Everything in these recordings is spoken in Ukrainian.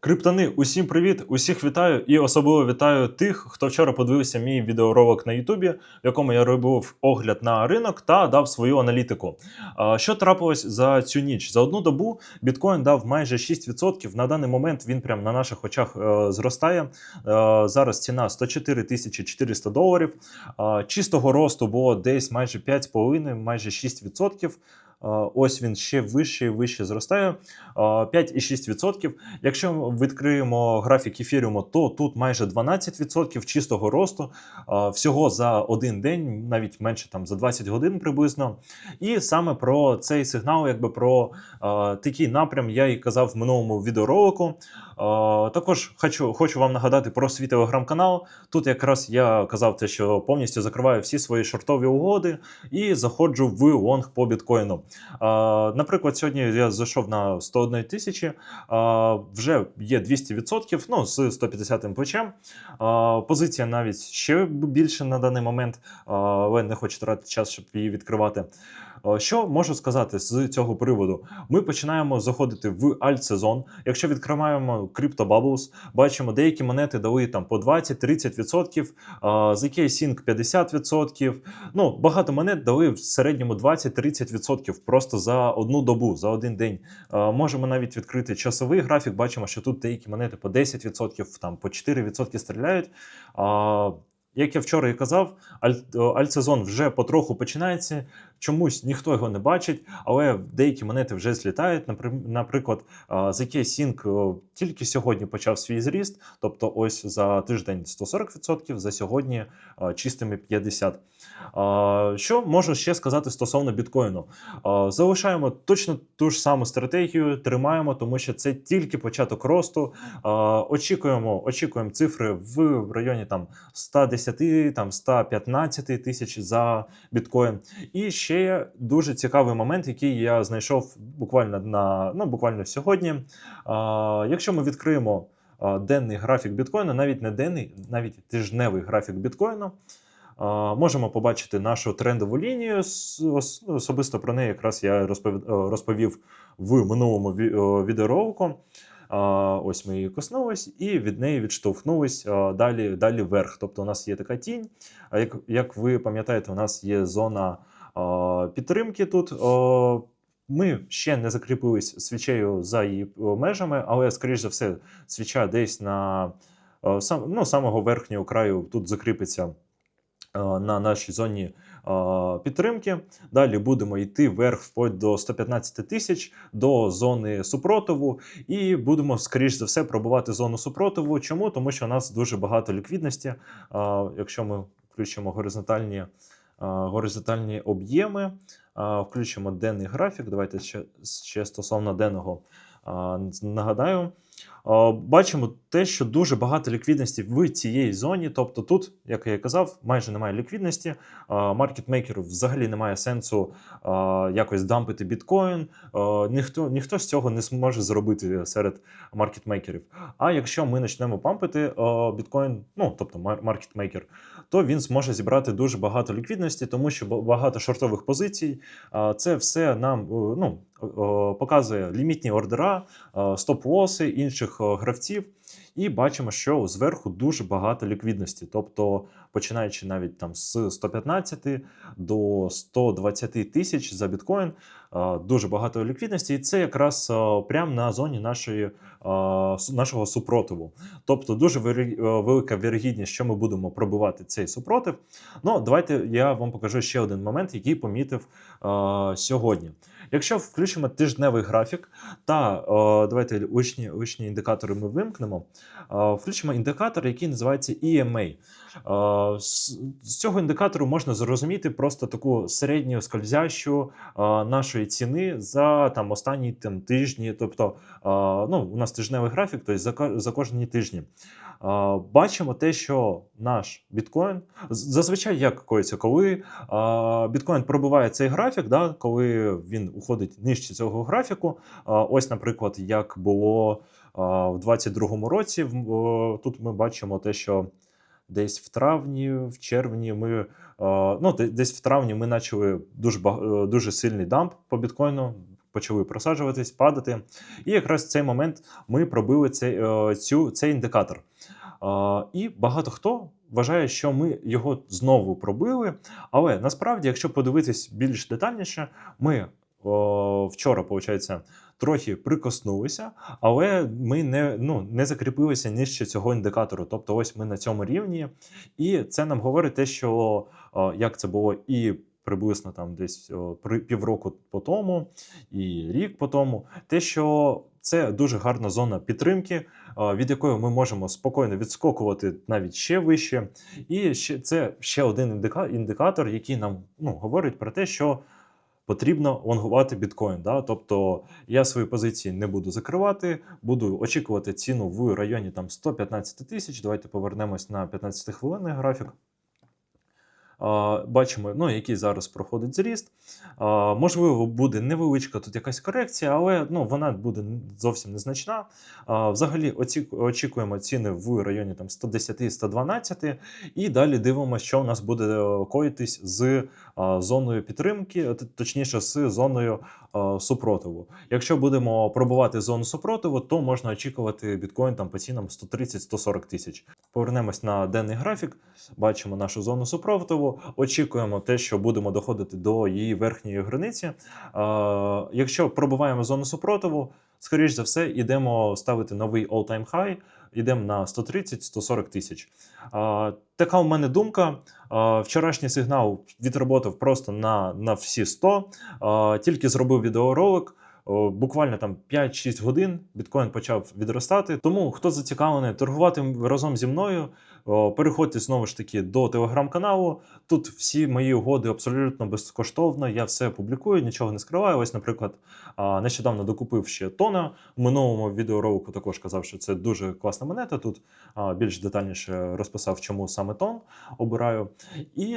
Криптони, усім привіт! Усіх вітаю і особливо вітаю тих, хто вчора подивився мій відеоролик на Ютубі, в якому я робив огляд на ринок та дав свою аналітику. Що трапилось за цю ніч? За одну добу біткоін дав майже 6%. На даний момент він прямо на наших очах е, зростає. Е, зараз ціна 104 тисячі 400 доларів. Чистого росту було десь майже 5,5, майже 6%. Ось він ще вище і вище зростає. Е, 5,6%. Якщо ми відкриємо графік ефіріуму, то тут майже 12% чистого росту всього за один день, навіть менше там за 20 годин приблизно. І саме про цей сигнал, якби про такий напрям, я і казав в минулому відеоролику. Також хочу, хочу вам нагадати про свій телеграм-канал. Тут якраз я казав те, що повністю закриваю всі свої шортові угоди і заходжу в лонг по біткоїну. Наприклад, сьогодні я зайшов на 101 тисячі, вже є 200%, ну, з 150 плечем. Позиція навіть ще більше на даний момент, але не хочу тратити час, щоб її відкривати. А, Що можу сказати з цього приводу? Ми починаємо заходити в альт-сезон. Якщо відкриваємо Crypto Bubbles, бачимо, деякі монети дали там по 20-30%, а, ZK Sync 50%. Ну, багато монет дали в середньому 20-30% просто за одну добу, за один день. Е, Можемо навіть відкрити часовий графік. Бачимо, що тут деякі монети по 10%, там по 4% стріляють. Як я вчора і казав, аль- альтсезон вже потроху починається. Чомусь ніхто його не бачить, але деякі монети вже злітають. Наприклад, ZK Sync тільки сьогодні почав свій зріст, тобто ось за тиждень 140%, за сьогодні чистими 50%. Е, Що можу ще сказати стосовно біткоїну? Залишаємо точно ту ж саму стратегію, тримаємо, тому що це тільки початок росту. Очікуємо, очікуємо цифри в районі там 110, там 115 тисяч за біткоін. І ще дуже цікавий момент, який я знайшов буквально на ну буквально сьогодні. Е, Якщо ми відкриємо денний графік біткоїна, навіть не денний, навіть тижневий графік біткоїна. Можемо побачити нашу трендову лінію. Особисто про неї якраз я розповів, в минулому ві- відеоролику. Ось ми її коснулись, і від неї відштовхнулись далі, далі вверх. Тобто у нас є така тінь. Як, як ви пам'ятаєте, у нас є зона підтримки тут. Ми ще не закріпились свічею за її межами, але, скоріш за все, свіча десь на сам, ну, самого верхнього краю тут закріпиться е, на нашій зоні е, підтримки. Далі будемо йти вверх вплоть до 115 тисяч до зони супротиву, і будемо, скоріш за все, пробувати зону супротиву. Чому? Тому що у нас дуже багато ліквідності. Е, Якщо ми включимо горизонтальні, е, горизонтальні об'єми, е, включимо денний графік. Давайте ще, ще стосовно денного е, нагадаю. Бачимо те, що дуже багато ліквідності в цієї зоні. Тобто, тут, як я казав, майже немає ліквідності. Маркетмейкеру взагалі немає сенсу якось дампити біткоін. Ніхто, ніхто з цього не зможе зробити серед маркетмейкерів. А якщо ми почнемо пампити біткоін, ну тобто мар- маркетмейкер, то він зможе зібрати дуже багато ліквідності, тому що багато шортових позицій. Це все нам е, ну, показує лімітні ордера, стоп-лоси інших гравців. І бачимо, що зверху дуже багато ліквідності. Тобто, починаючи навіть там з 115 до 120 тисяч за біткоін, дуже багато ліквідності, і це якраз прямо на зоні нашої, нашого супротиву. Тобто, дуже велика вірогідність, що ми будемо пробивати цей супротив. Ну, давайте я вам покажу ще один момент, який помітив сьогодні. Якщо включимо тижневий графік, та давайте лишні, лишні індикатори ми вимкнемо. Включимо індикатор, який називається EMA. З, цього індикатору можна зрозуміти просто таку середню скользящу нашої ціни за там останні там, тижні. Тобто, ну, у нас тижневий графік, тобто за, за кожні тижні. Бачимо те, що наш біткоін зазвичай як коїться, коли біткоін пробиває цей графік, да, коли він уходить нижче цього графіку. Ось, наприклад, як було в 2022 році. Тут ми бачимо те, що десь в травні, в червні ми. е, Ну, десь в травні ми почали дуже, е, дуже сильний дамп по біткоїну. почали просаджуватись, падати. І якраз в цей момент ми пробили цей, е, цю, цей індикатор. І багато хто вважає, що ми його знову пробили. Але насправді, якщо подивитись більш детальніше, ми вчора, виходить, трохи прикоснулися, але ми не, ну, не закріпилися нижче цього індикатору. Тобто, ось ми на цьому рівні, і це нам говорить те, що як це було і. Приблизно там десь півроку по тому і рік по тому, те, що це дуже гарна зона підтримки, від якої ми можемо спокійно відскокувати навіть ще вище. І ще це ще один індика, індикатор, який нам ну, говорить про те, що потрібно лонгувати біткоін. Да? Тобто я свої позиції не буду закривати, буду очікувати ціну в районі там 115 тисяч. Давайте повернемось на 15 хвилинний графік. Бачимо, ну, який зараз проходить зріст. Можливо, буде невеличка тут якась корекція, але ну, вона буде зовсім незначна. Взагалі очікуємо ціни в районі там 110-112, і далі дивимося, що у нас буде е, коїтись з зоною підтримки, точніше, з зоною супротиву. Якщо будемо пробувати зону супротиву, то можна очікувати біткоін там по цінам 130-140 тисяч. Повернемось на денний графік, бачимо нашу зону супротиву, очікуємо те, що будемо доходити до її верхньої границі. Якщо пробуваємо зону супротиву, скоріш за все, йдемо ставити новий all-time high, йдемо на 130-140 тисяч. Така у мене думка. Вчорашній сигнал відработав просто на, на всі 100. А, тільки зробив відеоролик. Буквально там 5-6 годин біткоін почав відростати. Тому хто зацікавлений торгувати разом зі мною, переходьте знову ж таки до телеграм-каналу. Тут всі мої угоди абсолютно безкоштовно. Я все публікую, нічого не скриваю. Ось, наприклад, нещодавно докупив ще тона. В минулому відеоролику також казав, що це дуже класна монета. Тут більш детальніше розписав, чому саме тон обираю. І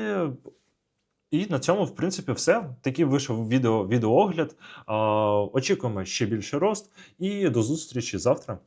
і на цьому, в принципі, все. Такий вийшов відео, відеоогляд. Очікуємо ще більше рост. І до зустрічі завтра.